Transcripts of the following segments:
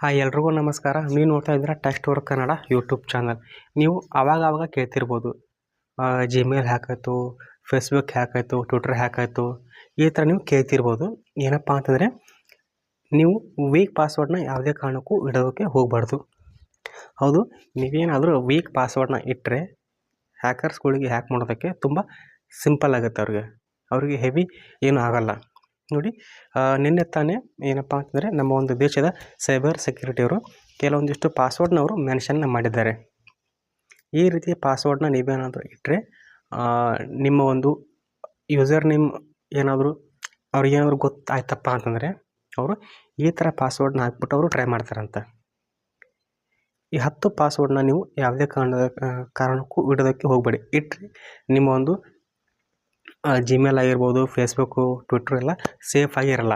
Hi, ಎಲ್ರಿಗೂ ನಮಸ್ಕಾರ. ನೀವು ನೋಡ್ತಾ ಇದ್ದೀರಾ test work Kannada YouTube channel. ನೀವು ಆವಾಗ ಆವಾಗ ಕೇಳ್ತಿರ್ಬೋದು ಜಿಮೇಲ್ ಹ್ಯಾಕ್ ಆಯಿತು ಫೇಸ್ಬುಕ್ ಹ್ಯಾಕ್ ಆಯಿತು ಟ್ವಿಟರ್ ಹ್ಯಾಕ್ ಆಯಿತು ಈ ಥರ ನೀವು ಕೇಳ್ತಿರ್ಬೋದು. ಏನಪ್ಪ ಅಂತಂದರೆ, ನೀವು ವೀಕ್ ಪಾಸ್ವರ್ಡ್ನ ಯಾವುದೇ ಕಾರಣಕ್ಕೂ ಇಡೋದಕ್ಕೆ ಹೋಗಬಾರ್ದು. ಹೌದು, ನೀವೇನಾದರೂ ವೀಕ್ ಪಾಸ್ವರ್ಡ್ನ ಇಟ್ಟರೆ ಹ್ಯಾಕರ್ಸ್ಗಳಿಗೆ ಹ್ಯಾಕ್ ಮಾಡೋದಕ್ಕೆ ತುಂಬ ಸಿಂಪಲ್ ಆಗುತ್ತೆ ಅವ್ರಿಗೆ. ಅವರಿಗೆ ಹೆವಿ ಏನೂ ಆಗೋಲ್ಲ. ನೋಡಿ ನಿನ್ನೆ ತಾನೇ ಏನಪ್ಪ ಅಂತಂದರೆ ನಮ್ಮ ಒಂದು ದೇಶದ ಸೈಬರ್ ಸೆಕ್ಯೂರಿಟಿಯವರು ಕೆಲವೊಂದಿಷ್ಟು ಪಾಸ್ವರ್ಡ್ನ ಅವರು ಮೆನ್ಷನ್ನ ಮಾಡಿದ್ದಾರೆ. ಈ ರೀತಿ ಪಾಸ್ವರ್ಡ್ನ ನೀವೇನಾದರೂ ಇಟ್ಟರೆ ನಿಮ್ಮ ಒಂದು ಯೂಸರ್ ನೇಮ್ ಏನಾದರೂ ಅವ್ರಿಗೇನಾದ್ರು ಗೊತ್ತಾಯ್ತಪ್ಪ ಅಂತಂದರೆ, ಅವರು ಈ ಥರ ಪಾಸ್ವರ್ಡ್ನ ಹಾಕ್ಬಿಟ್ಟು ಅವರು ಟ್ರೈ ಮಾಡ್ತಾರಂತ. ಈ ಹತ್ತು ಪಾಸ್ವರ್ಡ್ನ ನೀವು ಯಾವುದೇ ಕಾರಣದ ಕಾರಣಕ್ಕೂ ಇಡೋದಕ್ಕೆ ಹೋಗಬೇಡಿ. ಇಟ್ಟರೆ ನಿಮ್ಮ ಒಂದು ಜಿಮೇಲ್ ಆಗಿರ್ಬೋದು ಫೇಸ್ಬುಕ್ಕು ಟ್ವಿಟ್ರ್ ಎಲ್ಲ ಸೇಫ್ ಆಗಿರಲ್ಲ.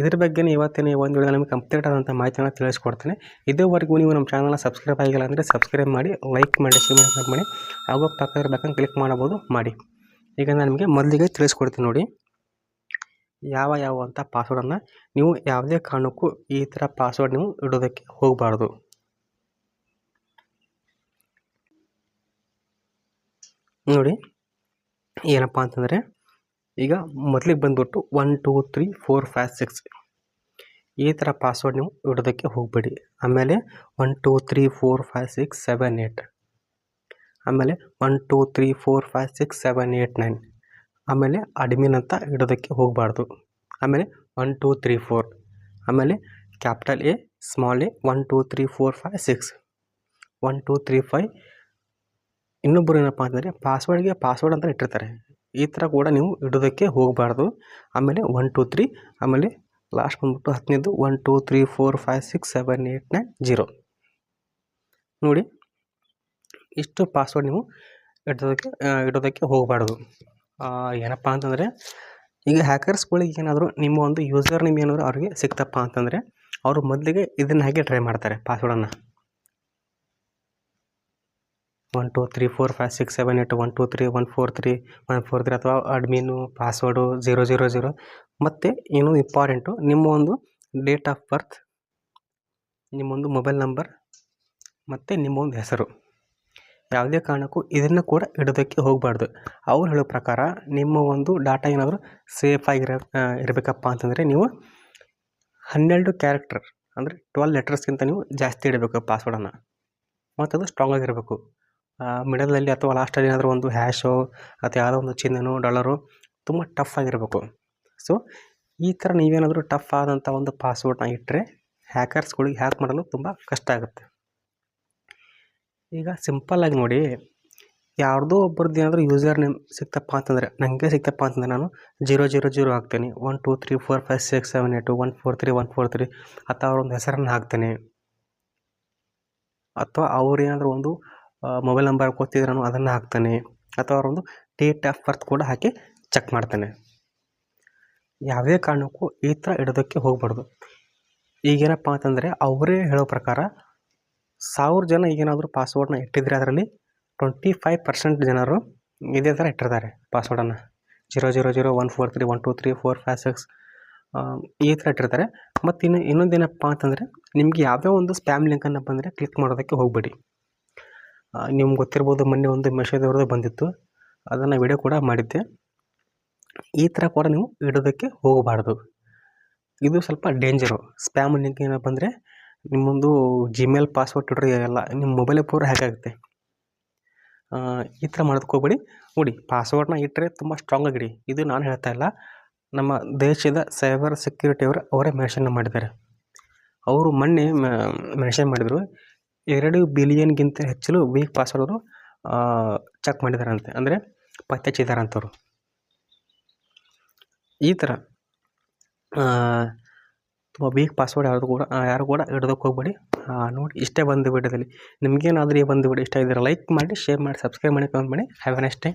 ಇದ್ರ ಬಗ್ಗೆ ಇವತ್ತಿನ ಈ ಒಂದು ನಿಮಗೆ ಕಂಪ್ಲೀಟ್ ಆದಂಥ ಮಾಹಿತಿಯನ್ನು ತಿಳಿಸ್ಕೊಡ್ತೇನೆ. ಇದುವರೆಗೂ ನೀವು ನಮ್ಮ ಚಾನಲ್ನ ಸಬ್ಸ್ಕ್ರೈಬ್ ಆಗಿಲ್ಲ ಅಂದರೆ ಸಬ್ಸ್ಕ್ರೈಬ್ ಮಾಡಿ ಲೈಕ್ ಮಾಡಿ ಶೇರ್ ಮಾಡಿ ಹಾಗೂ ಪಕ್ಕದ ಬೇಕಂತ ಕ್ಲಿಕ್ ಮಾಡ್ಬೋದು ಮಾಡಿ. ಈಗ ನಾನು ನಿಮಗೆ ಮೊದಲಿಗೆ ತಿಳಿಸ್ಕೊಡ್ತೀನಿ ನೋಡಿ. ಯಾವ ಯಾವ ಅಂತ ಪಾಸ್ವರ್ಡನ್ನು ನೀವು ಯಾವುದೇ ಕಾರಣಕ್ಕೂ ಈ ಥರ ಪಾಸ್ವರ್ಡ್ ನೀವು ಇಡೋದಕ್ಕೆ ಹೋಗಬಾರ್ದು. ನೋಡಿ. ಏನಪ್ಪ ಅಂತಂದರೆ, ಈಗ ಮೊದಲಿಗೆ ಬಂದುಬಿಟ್ಟು one two three four five six ಈ ಥರ ಪಾಸ್ವರ್ಡ್ ನೀವು ಇಡೋದಕ್ಕೆ ಹೋಗಬೇಡಿ. ಆಮೇಲೆ one two three four five six seven eight ಆಮೇಲೆ one two three four five six seven eight nine ಆಮೇಲೆ ಅಡ್ಮಿನ್ ಅಂತ ಇಡೋದಕ್ಕೆ ಹೋಗಬಾರ್ದು. ಆಮೇಲೆ ಒನ್ ಟೂ ತ್ರೀ ಫೋರ್ ಆಮೇಲೆ capital A small A one two three four five six one two three five ಇನ್ನೊಬ್ಬರು ಏನಪ್ಪ ಅಂದರೆ ಪಾಸ್ವರ್ಡ್ಗೆ ಪಾಸ್ವರ್ಡ್ ಅಂತ ಇಟ್ಟಿರ್ತಾರೆ. ಈ ಥರ ಕೂಡ ನೀವು ಇಡೋದಕ್ಕೆ ಹೋಗಬಾರ್ದು. ಆಮೇಲೆ ಒನ್ ಟು ತ್ರೀ ಆಮೇಲೆ ಲಾಸ್ಟ್ ಬಂದ್ಬಿಟ್ಟು ಹತ್ತನೇದು one two three four five six seven eight nine zero ನೋಡಿ, ಇಷ್ಟು ಪಾಸ್ವರ್ಡ್ ನೀವು ಇಡೋದಕ್ಕೆ ಇಡೋದಕ್ಕೆ ಹೋಗಬಾರ್ದು. ಏನಪ್ಪ ಅಂತಂದರೆ ಈಗ ಹ್ಯಾಕರ್ಸ್ಗಳಿಗೆ ಏನಾದರೂ ನಿಮ್ಮ ಒಂದು ಯೂಸರ್ ನೇಮ್ ಏನಾದರೂ ಅವ್ರಿಗೆ ಸಿಕ್ತಪ್ಪ ಅಂತಂದರೆ ಅವರು ಮೊದಲಿಗೆ ಇದನ್ನ ಹಾಗೆ ಟ್ರೈ ಮಾಡ್ತಾರೆ ಪಾಸ್ವರ್ಡನ್ನು one two three four five six seven eight one two three one four three one four three ಅಥವಾ admin password zero zero zero ಮತ್ತು ಏನು ಇಂಪಾರ್ಟೆಂಟು ನಿಮ್ಮ ಒಂದು ಡೇಟ್ ಆಫ್ ಬರ್ತ್ ನಿಮ್ಮೊಂದು ಮೊಬೈಲ್ ನಂಬರ್ ಮತ್ತು ನಿಮ್ಮ ಒಂದು ಹೆಸರು. ಯಾವುದೇ ಕಾರಣಕ್ಕೂ ಇದನ್ನು ಕೂಡ ಇಡೋದಕ್ಕೆ ಹೋಗಬಾರ್ದು. ಅವ್ರು ಹೇಳೋ ಪ್ರಕಾರ ನಿಮ್ಮ ಒಂದು ಡಾಟಾ ಏನಾದರೂ ಸೇಫ್ ಆಗಿರ ಇರಬೇಕಪ್ಪ ಅಂತಂದರೆ ನೀವು ಹನ್ನೆರಡು ಕ್ಯಾರೆಕ್ಟರ್ ಅಂದರೆ ಟ್ವೆಲ್ ಲೆಟರ್ಸ್ಗಿಂತ ನೀವು ಜಾಸ್ತಿ ಇಡಬೇಕು ಪಾಸ್ವರ್ಡನ್ನು ಮತ್ತು ಅದು ಸ್ಟ್ರಾಂಗ್ ಆಗಿರಬೇಕು. ಮಿಡಲಲ್ಲಿ ಅಥವಾ ಲಾಸ್ಟಲ್ಲಿ ಏನಾದರೂ ಒಂದು ಹ್ಯಾಶು ಅಥವಾ ಯಾವುದೋ ಒಂದು ಚಿಹ್ನೆನೋ ಡಾಲರು ತುಂಬ ಟಫ್ ಆಗಿರಬೇಕು. ಸೊ ಈ ಥರ ನೀವೇನಾದರೂ ಟಫ್ ಆದಂಥ ಒಂದು ಪಾಸ್ವರ್ಡ್ನ ಇಟ್ಟರೆ ಹ್ಯಾಕರ್ಸ್ಗಳಿಗೆ ಹ್ಯಾಕ್ ಮಾಡಲು ತುಂಬ ಕಷ್ಟ ಆಗುತ್ತೆ. ಈಗ ಸಿಂಪಲ್ಲಾಗಿ ನೋಡಿ, ಯಾರ್ದೋ ಒಬ್ಬರದ್ದು ಏನಾದರೂ ಯೂಸರ್ ನೇಮ್ ಸಿಕ್ತಪ್ಪ ಅಂತಂದರೆ ನನಗೆ ಸಿಕ್ತಪ್ಪ ಅಂತಂದರೆ ನಾನು ಜೀರೋ ಜೀರೋ ಜೀರೋ ಹಾಕ್ತೇನೆ. One two three four five six seven eight one four three one four three ಅಥವಾ ಅವ್ರೊಂದು ಹೆಸರನ್ನು ಹಾಕ್ತೇನೆ. ಅಥವಾ ಅವ್ರೇನಾದರೂ ಒಂದು ಮೊಬೈಲ್ ನಂಬರ್ ಕೊತ್ತಿದ್ರೂ ನಾನು ಅದನ್ನು ಹಾಕ್ತಾನೆ. ಅಥವಾ ಅವರೊಂದು ಡೇಟ್ ಆಫ್ ಬರ್ತ್ ಕೂಡ ಹಾಕಿ ಚೆಕ್ ಮಾಡ್ತಾನೆ. ಯಾವುದೇ ಕಾರಣಕ್ಕೂ ಈ ಥರ ಇಡೋದಕ್ಕೆ ಹೋಗ್ಬಾರ್ದು. ಈಗೇನಪ್ಪ ಅಂತಂದರೆ ಅವರೇ ಹೇಳೋ ಪ್ರಕಾರ ಸಾವಿರ ಜನ ಈಗೇನಾದರೂ ಪಾಸ್ವರ್ಡ್ನ ಇಟ್ಟಿದ್ರೆ ಅದರಲ್ಲಿ ಟ್ವೆಂಟಿ ಫೈವ್ ಪರ್ಸೆಂಟ್ ಜನರು ಇದೇ ಥರ ಇಟ್ಟಿರ್ತಾರೆ ಪಾಸ್ವರ್ಡನ್ನು zero zero zero one four three one two three four five six ಈ ಥರ ಇಟ್ಟಿರ್ತಾರೆ. ಮತ್ತು ಇನ್ನು ಇನ್ನೊಂದೇನಪ್ಪ ಅಂತಂದರೆ ನಿಮಗೆ ಯಾವುದೇ ಒಂದು ಸ್ಪ್ಯಾಮ್ ಲಿಂಕನ್ನು ಬಂದರೆ ಕ್ಲಿಕ್ ಮಾಡೋದಕ್ಕೆ ಹೋಗಬೇಡಿ. ನಿಮ್ಗೆ ಗೊತ್ತಿರ್ಬೋದು ಮೊನ್ನೆ ಒಂದು ಮೆಸೇಜ್ ಅವ್ರದ್ದು ಬಂದಿತ್ತು. ಅದನ್ನು ವಿಡಿಯೋ ಕೂಡ ಮಾಡಿದ್ದೆ. ಈ ಥರ ಕೂಡ ನೀವು ಇಡೋದಕ್ಕೆ ಹೋಗಬಾರ್ದು. ಇದು ಸ್ವಲ್ಪ ಡೇಂಜರು ಸ್ಪ್ಯಾಮ್ ಲಿಂಕ್ ಏನಪ್ಪ ಅಂದರೆ ನಿಮ್ಮೊಂದು ಜಿಮೇಲ್ ಪಾಸ್ವರ್ಡ್ ಇಡ್ರಿ, ಎಲ್ಲ ನಿಮ್ಮ ಮೊಬೈಲೇ ಪೂರ ಹ್ಯಾಕ್ ಆಗುತ್ತೆ. ಈ ಥರ ಮಾಡೋದಕ್ಕೆ ನೋಡಿ ಪಾಸ್ವರ್ಡ್ನ ಇಟ್ಟರೆ ತುಂಬ ಸ್ಟ್ರಾಂಗ್ ಆಗಿಡಿ. ಇದು ನಾನು ಹೇಳ್ತಾ ಇಲ್ಲ. ನಮ್ಮ ದೇಶದ ಸೈಬರ್ ಸೆಕ್ಯೂರಿಟಿಯವರು ಅವರೇ ಮೆನ್ಷನ್ ಮಾಡಿದ್ದಾರೆ. ಅವರು ಮೊನ್ನೆ ಮೆನ್ಷನ್ ಮಾಡಿದರು. ಎರಡು ಬಿಲಿಯನ್ಗಿಂತ ಹೆಚ್ಚಲು ವೀಕ್ ಪಾಸ್ವರ್ಡ್ ಅವರು ಚೆಕ್ ಮಾಡಿದಾರಂತೆ. ಅಂದರೆ ಪತ್ತೆ ಹಚ್ಚಿದಾರಂತವ್ರು. ಈ ಥರ ತುಂಬ ವೀಕ್ ಪಾಸ್ವರ್ಡ್ ಯಾರು ಕೂಡ ಯಾರು ಕೂಡ ಹಿಡ್ದಕ್ಕೆ ಹೋಗ್ಬೇಡಿ. ನೋಡಿ, ಇಷ್ಟೇ ಬಂದು ವಿಡಿಯೋದಲ್ಲಿ ನಿಮಗೇನಾದರೂ ಈ ಬಂದು ವಿಡಿಯೋ ಇಷ್ಟ ಇದ್ದರೆ ಲೈಕ್ ಮಾಡಿ ಶೇರ್ ಮಾಡಿ ಸಬ್ಸ್ಕ್ರೈಬ್ ಮಾಡಿ ಕಮೆಂಟ್ ಮಾಡಿ. Have A next